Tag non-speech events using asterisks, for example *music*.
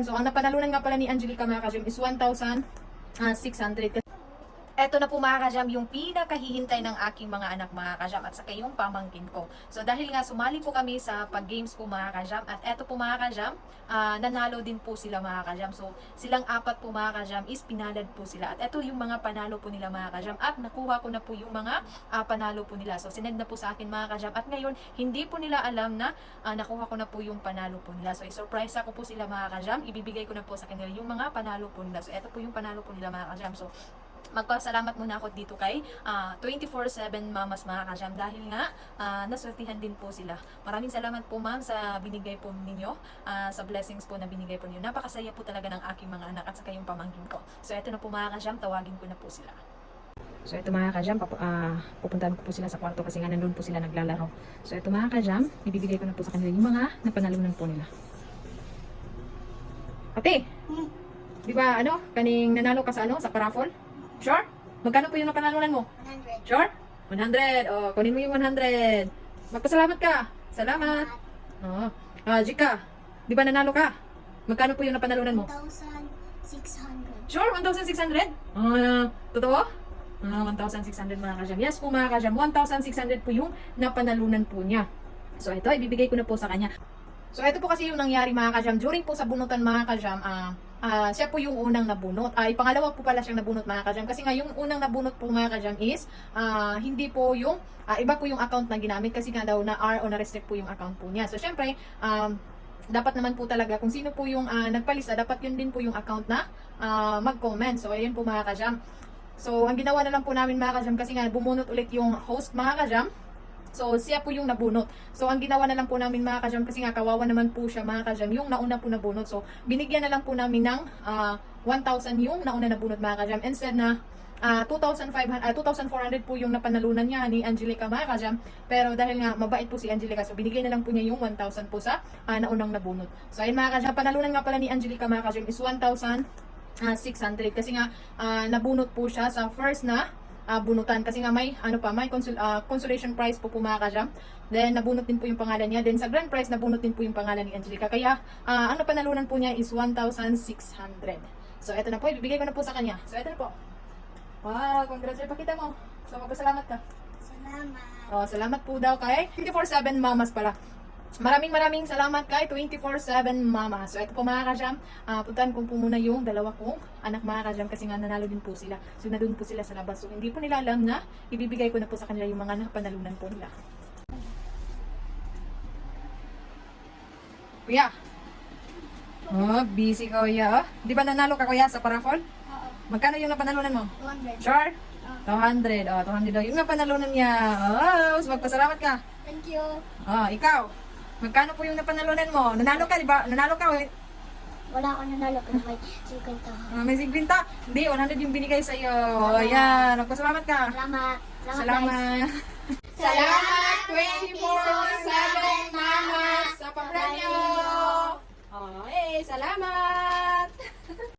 So, ang napanalunan nga pala ni Angelica mga kajam is 1,600. Eto na po mga kajam, yung pinakahihintay ng aking mga anak mga kajam at saka yung pamangkin ko. So dahil nga sumali po kami sa pag-games po mga kajam at eto po mga kajam, ah, nanalo din po sila mga kajam. So silang apat po mga kajam is pinalad po sila. At eto yung mga panalo po nila mga kajam at nakuha ko na po yung mga ah, panalo po nila. So sinend na po sa akin mga kajam at ngayon hindi po nila alam na ah, nakuha ko na po yung panalo po nila. So i-surprise ako po sila mga kajam, ibibigay ko na po sa kanila yung mga panalo po nila. So eto po yung panalo po nila mga kajam. So magpasalamat muna ako dito kay ah, 24/7 Mamas mga kajam dahil nga ah, naswertihan din po sila. Maraming salamat po ma'am sa binigay po ninyo, ah, sa blessings po na binigay po ninyo. Napakasaya po talaga ng aking mga anak at saka yung pamangkin ko. So eto na po mga kajam, tawagin ko na po sila. So ito mga kajam, papu- ah, pupuntahan ko po sila sa kwarto kasi nga nandun po sila naglalaro. So ito mga kajam, ibibigay ko na po sa kanila yung mga napanalunan po nila. Ate, di ba ano, kaning nanalo ka sa ano, sa paraffol? Sure? Magkano po yung napanalunan mo? 100. Sure? 100. Oh, kunin mo yung 100. Magpasalamat ka. Salamat. Oh. Ah, Jika, di ba nanalo ka? Magkano po yung napanalunan mo? 1,600. Sure, 1,600? Ah, totoo? Ah, 1,600 mga kajam. Yes po mga kajam, 1,600 po yung napanalunan po niya. So ito, ibibigay ko na po sa kanya. So ito po kasi yung nangyari mga kajam. During po sa bunutan mga kajam, ah, ah, siya po yung unang nabunot. Ay, pangalawa po pala siyang nabunot mga kajam. Kasi nga yung unang nabunot po mga kajam is, ah, hindi po yung, ah, iba po yung account na ginamit kasi nga daw na R o na-restrict po yung account po niya. So syempre, um, dapat naman po talaga kung sino po yung ah, nagpalista, dapat yun din po yung account na ah, mag-comment. So ayun po mga kajam. So ang ginawa na lang po namin mga kajam kasi nga bumunot ulit yung host mga kajam. So, siya po yung nabunot. So, ang ginawa na lang po namin mga kajam, kasi nga kawawa naman po siya mga kajam, yung nauna po nabunot. So, binigyan na lang po namin ng ah, 1,000 yung nauna nabunot mga kajam. Instead na ah, 2,500, ah, 2,400 po yung napanalunan niya ni Angelica mga kajam. Pero dahil nga mabait po si Angelica, so binigyan na lang po niya yung 1,000 po sa ah, naunang nabunot. So, ayun mga kajam, panalunan nga pala ni Angelica mga kajam is 1,000 ah, 600 kasi nga ah, nabunot po siya sa first na ah, bunutan. Kasi nga may ano pa may consul, ah, consolation prize po mga kajam then nabunot din po yung pangalan niya. Then sa grand prize nabunot din po yung pangalan ni Angelica. Kaya ah, ang napanalunan po niya is 1,600 so eto na po. Ibibigay ko na po sa kanya. So eto na po. Wow congratulations pakita mo. So magpasalamat ka. Salamat. Oh, salamat po daw kay 24/7 Mamas pala. Maraming maraming salamat kay 24/7 Mama. So ito po mga kajam, ah puntahan ko po muna yung dalawa kong anak mga kajam kasi nga nanalo din po sila. So nandun po sila sa labas. So hindi po nila alam na ibibigay ko na po sa kanila yung mga napanalunan po nila. Kuya. Oh, busy ka kuya. Oh. Di ba nanalo ka kuya sa paraffol? Oo. Magkano yung napanalunan mo? 200. Sure? 200. Oh, 200 daw. Yung napanalunan niya. Oh, so magpasalamat ka. Thank you. Oh, ikaw. Magkano po yung napanalunan mo? Nanalo ka, di ba? Nanalo ka. eh. Wala ako nanalo pero may 50. Ah, may 50. Hindi, 100 yung binigay sa iyo. Oh, yan. Magpasalamat ka. Salamat. Salamat. Salamat. *laughs* Salamat 24/7 Mama sa papremyo. Oh, eh, salamat. *laughs*